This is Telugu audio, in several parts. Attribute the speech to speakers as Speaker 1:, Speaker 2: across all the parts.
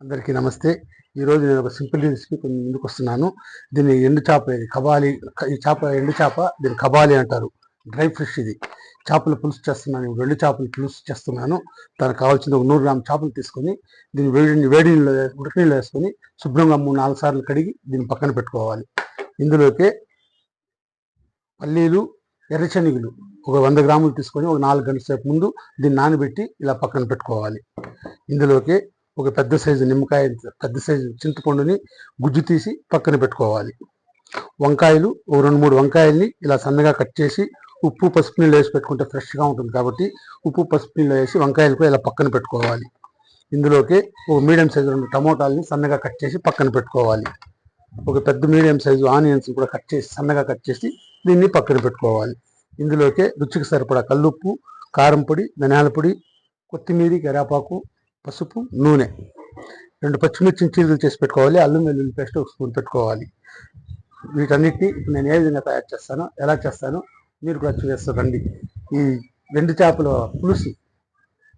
Speaker 1: అందరికీ నమస్తే. ఈరోజు నేను ఒక సింపుల్ రెసిపీ కొంచెం ముందుకు వస్తున్నాను. దీన్ని ఎండు చేప ఇది కబాలి ఈ చేప ఎండు చేప దీన్ని కబాలి అంటారు. డ్రై ఫిష్ ఇది. చేపల పులుసు చేస్తున్నాను. రెండు చేపలు పులుసు చేస్తున్నాను. దానికి కావాల్సిన ఒక నూరు గ్రామ్ చేపలు తీసుకొని దీన్ని వేడి వేడి నీళ్ళు ఉడక నీళ్ళు వేసుకొని శుభ్రంగా మూడు నాలుగు సార్లు కడిగి దీన్ని పక్కన పెట్టుకోవాలి. ఇందులోకి పల్లీలు ఎర్రశనగలు ఒక వంద గ్రాములు తీసుకొని ఒక నాలుగు గంటల సేపు ముందు దీన్ని నానబెట్టి ఇలా పక్కన పెట్టుకోవాలి. ఇందులోకి ఒక పెద్ద సైజు నిమ్మకాయ పెద్ద సైజు చింతపండుని గుజ్జు తీసి పక్కన పెట్టుకోవాలి. వంకాయలు ఓ రెండు మూడు వంకాయల్ని ఇలా సన్నగా కట్ చేసి ఉప్పు పసుపు నీళ్ళు వేసి పెట్టుకుంటే ఫ్రెష్గా ఉంటుంది కాబట్టి ఉప్పు పసుపు నీళ్ళు వేసి వంకాయలు కూడా ఇలా పక్కన పెట్టుకోవాలి. ఇందులోకి ఒక మీడియం సైజు రెండు టమోటాలని సన్నగా కట్ చేసి పక్కన పెట్టుకోవాలి. ఒక పెద్ద మీడియం సైజు ఆనియన్స్ కూడా కట్ చేసి సన్నగా కట్ చేసి దీన్ని పక్కన పెట్టుకోవాలి. ఇందులోకి రుచికి సరిపడా కల్లుప్పు కారం పొడి ధనియాల పొడి కొత్తిమీర కరాపాకు పసుపు నూనె. రెండు పచ్చిమిర్చిని చీరలు చేసి పెట్టుకోవాలి. అల్లం వెల్లుల్లి పేస్ట్ ఒక స్పూన్ పెట్టుకోవాలి వీటన్నిటిని ఇప్పుడు నేను ఏ విధంగా తయారు చేస్తానో ఎలా చేస్తానో మీరు కూడా చేస్తారు రండి ఈ రెండు చేపల పులుసు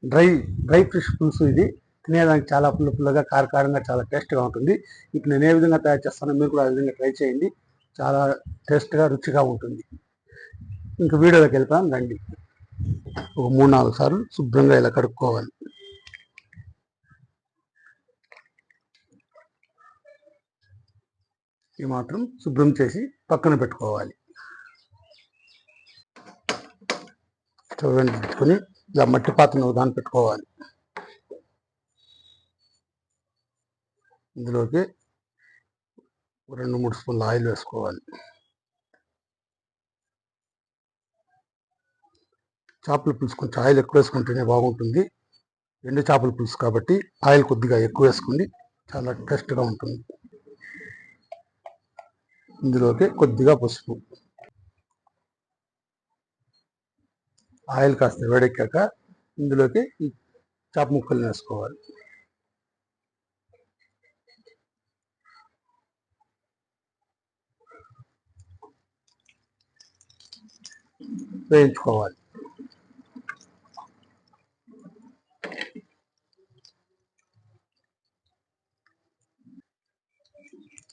Speaker 1: డ్రై డ్రై ఫిష్ పులుసు ఇది తినేదానికి చాలా పుల్ల పుల్లగా కారకారంగా చాలా టేస్ట్గా ఉంటుంది. ఇప్పుడు నేను ఏ విధంగా తయారు చేస్తానో మీరు కూడా ఆ విధంగా ట్రై చేయండి. చాలా టేస్ట్గా రుచిగా ఉంటుంది. ఇంకా వీడియోలోకి వెళ్తాను రండి. ఒక మూడు నాలుగు సార్లు శుభ్రంగా ఇలా కడుక్కోవాలి. ఈ మాత్రం శుభ్రం చేసి పక్కన పెట్టుకోవాలి. స్టవ్ పెట్టుకొని ఇలా మట్టి పాత్రను దాన్ని పెట్టుకోవాలి. ఇందులోకి రెండు మూడు స్పూన్ల ఆయిల్ వేసుకోవాలి. చేపల పులుసు కొంచెం ఆయిల్ ఎక్కువ వేసుకుంటేనే బాగుంటుంది. ఎండు చేపల పులుసు కాబట్టి ఆయిల్ కొద్దిగా ఎక్కువ వేసుకుని చాలా టేస్ట్గా ఉంటుంది. ఇందులోకి కొద్దిగా పసుపు. ఆయిల్ కాస్త వేడెక్కాక ఇందులోకి ఈ చేప ముక్కలు వేసుకోవాలి. వేయించుకోవాలి.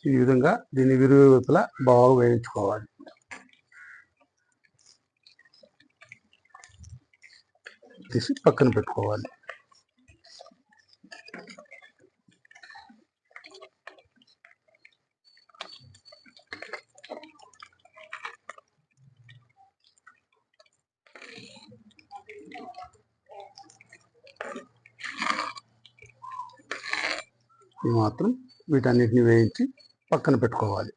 Speaker 1: ఈ విధంగా దీన్ని విరువైపులా బాగా వేయించుకోవాలి. తీసి పక్కన పెట్టుకోవాలి. మాత్రం వీటన్నిటిని వేయించి పక్కన పెట్టుకోవాలి.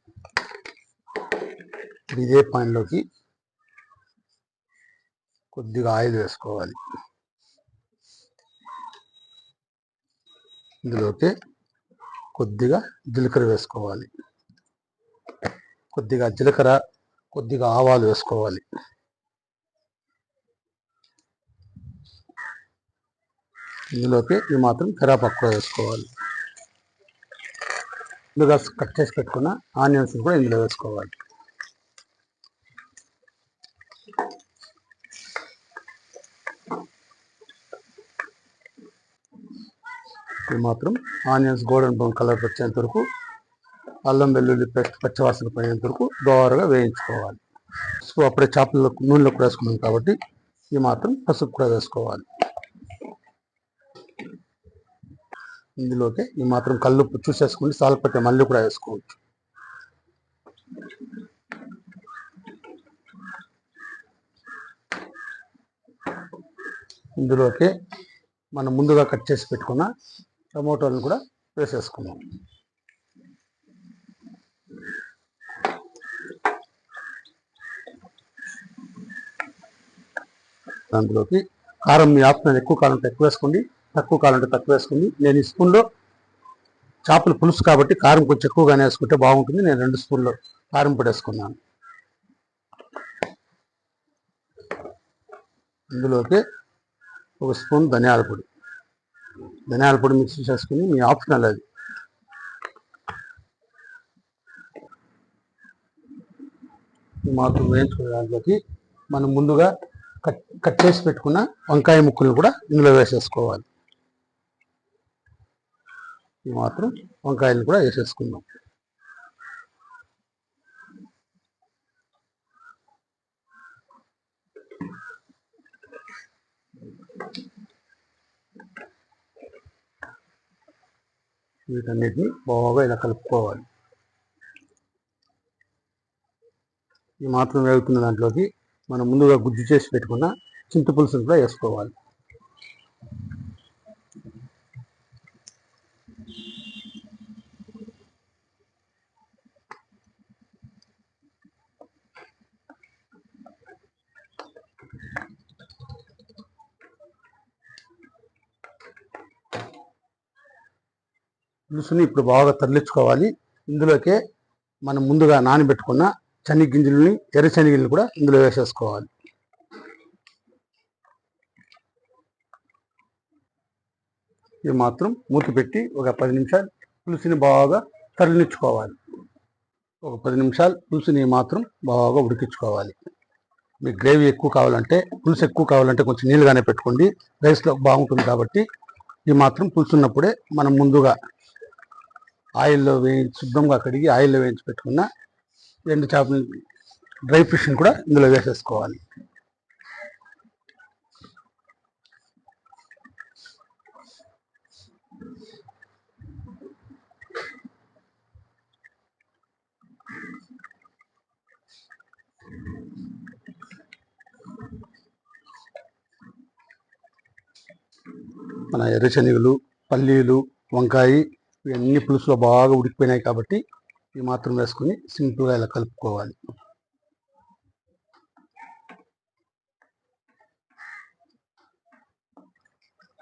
Speaker 1: ఇప్పుడు ఇదే పాన్లోకి కొద్దిగా ఆయిల్ వేసుకోవాలి. ఇందులోకి కొద్దిగా జీలకర్ర వేసుకోవాలి. కొద్దిగా జీలకర్ర కొద్దిగా ఆవాలు వేసుకోవాలి. ఇందులోకి ఈ మాత్రం కరివేపాకు వేసుకోవాలి. ఇందులో కట్ చేసి పెట్టుకున్న ఆనియన్స్ కూడా ఇందులో వేసుకోవాలి. ఇది మాత్రం ఆనియన్స్ గోల్డెన్ బ్రౌన్ కలర్ వచ్చేంత వరకు అల్లం వెల్లుల్లి పేస్ట్ పచ్చివాసన పోయేంత వరకు దోరగా వేయించుకోవాలి. సో అప్పుడే చేపల్లో నూనెలో కూడా వేసుకున్నాం కాబట్టి ఈ మాత్రం పసుపు కూడా వేసుకోవాలి. ఇందులోకి ఈ మాత్రం కళ్ళు చూసేసుకోండి సాల్పట్టే మళ్ళీ కూడా వేసుకోవచ్చు ఇందులోకి మనం ముందుగా కట్ చేసి పెట్టుకున్న టమోటాలను కూడా వేసేసుకున్నాం అందులోకి కారం మీ ఆప్షన్ ఎక్కువ కారం ఎక్కువ వేసుకోండి. తక్కువ కాలం అంటే తక్కువ వేసుకుంది. నేను ఈ స్పూన్లో చేపల పులుసు కాబట్టి కారం కొంచెం ఎక్కువగానే వేసుకుంటే బాగుంటుంది. నేను రెండు స్పూన్లు కారం పొడి వేసుకున్నాను. ఇందులోకి ఒక స్పూన్ ధనియాల పొడి. ధనియాల పొడి మిక్స్ చేసుకుని మీ ఆప్షనల్ అది. మాకు మాత్రం వేయించుకునే దాంట్లోకి మనం ముందుగా కట్ కట్ చేసి పెట్టుకున్న వంకాయ ముక్కలు కూడా ఇందులో వేసేసుకోవాలి. ఈ మాత్రం వంకాయలు కూడా వేసేసుకుందాం. వీటన్నిటిని బాగా ఇలా కలుపుకోవాలి. ఈ మాత్రం వేగుతున్న దాంట్లోకి మనం ముందుగా గుజ్జు చేసి పెట్టుకున్న చింతపులుసును కూడా వేసుకోవాలి. పులుసుని ఇప్పుడు బాగా తరలించుకోవాలి. ఇందులోకే మనం ముందుగా నానబెట్టుకున్న శనిగింజలని ఎర్ర కూడా ఇందులో వేసేసుకోవాలి. ఇది మాత్రం మూత పెట్టి ఒక పది నిమిషాలు పులుసుని బాగా తరలించుకోవాలి. ఒక పది నిమిషాలు పులుసుని మాత్రం బాగా ఉడికించుకోవాలి. మీకు గ్రేవీ ఎక్కువ కావాలంటే పులుసు ఎక్కువ కావాలంటే కొంచెం నీళ్ళుగానే పెట్టుకోండి. రైస్లో బాగుంటుంది కాబట్టి ఈ మాత్రం పులుసు ఉన్నప్పుడే మనం ముందుగా ఆయిల్లో వేయించి శుభ్రంగా కడిగి ఆయిల్లో వేయించి పెట్టుకున్న ఎండు చేపని డ్రై ఫిష్ని కూడా ఇందులో వేసేసుకోవాలి. మన ఎర్రశనగలు పల్లీలు వంకాయ ఇవన్నీ పులుసులో బాగా ఉడికిపోయినాయి కాబట్టి ఇవి మాత్రం వేసుకుని సింపుల్గా ఇలా కలుపుకోవాలి.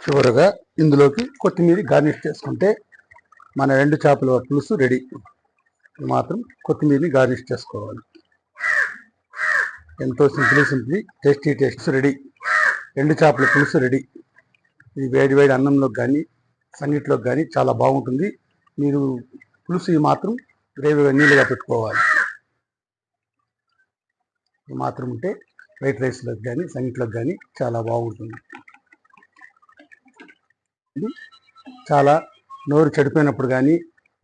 Speaker 1: చివరగా ఇందులోకి కొత్తిమీర గార్నిష్ చేసుకుంటే మన రెండు చేపల పులుసు రెడీ. ఇది మాత్రం కొత్తిమీరని గార్నిష్ చేసుకోవాలి. ఎంతో simple simple tasty taste. Ready. రెండు చేపల పులుసు రెడీ. ఇది వేడి వేడి అన్నంలోకి కానీ సంగీట్లోకి కానీ చాలా బాగుంటుంది. మీరు పులుసు మాత్రం గ్రేవీగా నీళ్ళుగా పెట్టుకోవాలి. ఇది మాత్రం ఉంటే వైట్ రైస్లోకి కానీ సంగీట్లోకి కానీ చాలా బాగుంటుంది. చాలా నోరు చెడిపోయినప్పుడు కానీ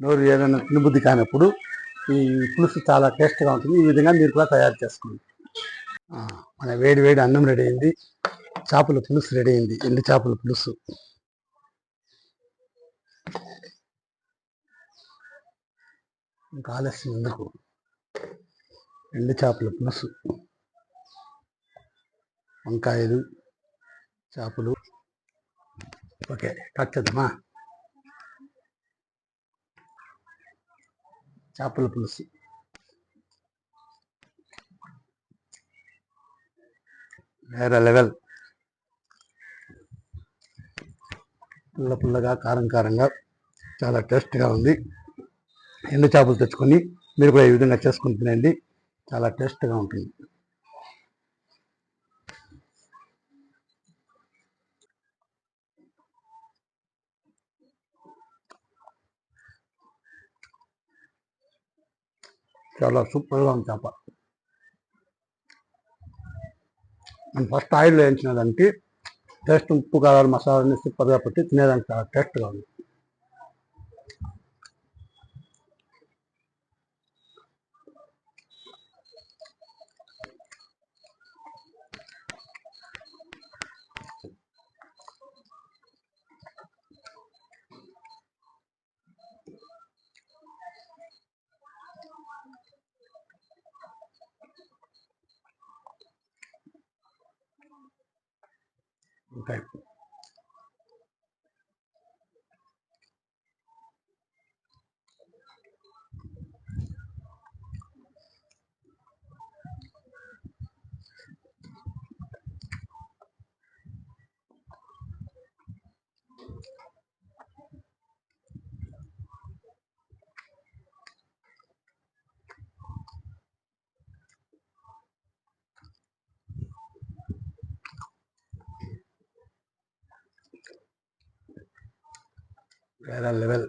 Speaker 1: నోరు ఏదైనా తినబుద్ధి కానప్పుడు ఈ పులుసు చాలా టేస్ట్గా ఉంటుంది. ఈ విధంగా మీరు కూడా తయారు చేసుకోండి. మన వేడి వేడి అన్నం రెడీ అయింది. చేపల పులుసు రెడీ అయింది. ఎండు చేపల పులుసు. ఇంకా ఆలస్యం ఎందుకు? ఎండు చేపల పులుసు. వంకాయలు చేపలు. ఓకే స్టార్ట్ చేద్దామా? చేపల పులుసు. వేరే లెవెల్. పుల్ల పుల్లగా కారం కారంగా చాలా టేస్ట్గా ఉంది. ఎండు చేపలు తెచ్చుకొని మీరు కూడా ఈ విధంగా చేసుకుని తినండి. చాలా టేస్ట్గా ఉంటుంది. చాలా సూపర్గా ఉంది చేప. మనం ఫస్ట్ ఆయిల్ వేయించినదానికి టేస్ట్ ఉప్పు కారాలు మసాలాన్ని సూపర్గా పెట్టి తినేదానికి చాలా టేస్ట్గా ఉంది. Okay. వేరే లెవెల్.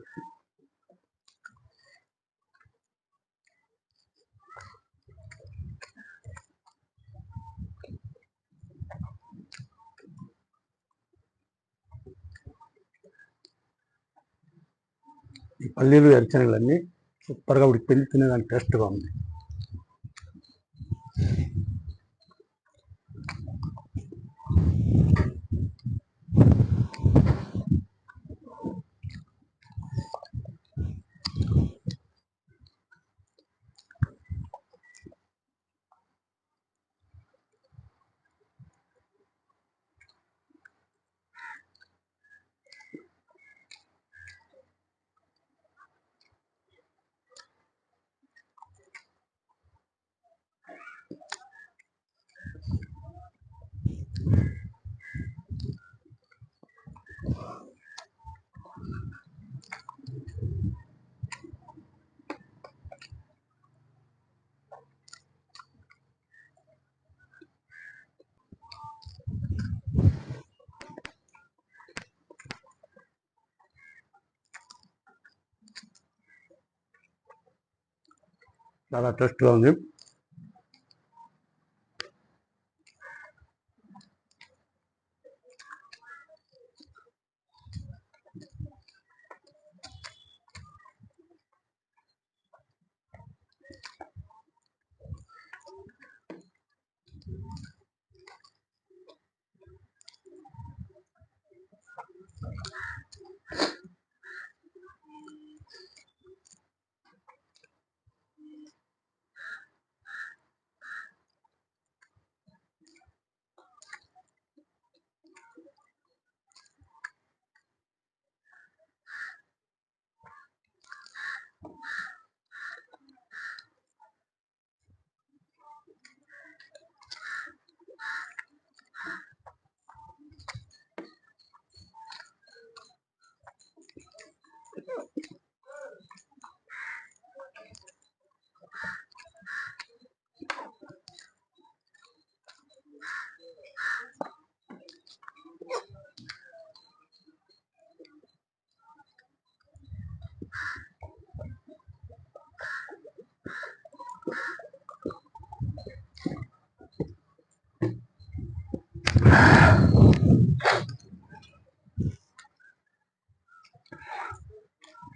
Speaker 1: ఈ పల్లీలు ఎరచనగలన్నీ సూపర్గా ఉడికిపోయింది తినేదానికి టేస్ట్గా ఉంది. చాలా టేస్ట్గా ఉంది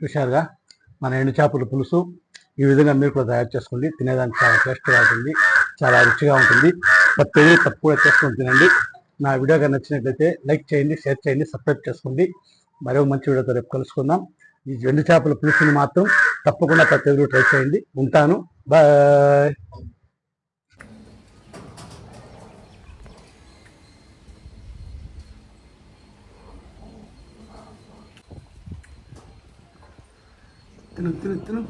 Speaker 1: చూశారుగా? మన ఎండు చేపల పులుసు ఈ విధంగా మీరు కూడా తయారు చేసుకోండి. తినేదానికి చాలా టేస్ట్గా ఉంటుంది. చాలా రుచిగా ఉంటుంది. ప్రతిదీ తక్కువ చేసుకొని తినండి. నా వీడియోగా నచ్చినట్లయితే లైక్ చేయండి షేర్ చేయండి సబ్స్క్రైబ్ చేసుకోండి. మరో మంచి వీడియోతో రేపు కలుసుకుందాం. ఈ ఎండు చేపల పులుసుని మాత్రం తప్పకుండా ప్రతి ఒక్కరు ట్రై చేయండి. ఉంటాను. బాయ్. తిను తిను తిను.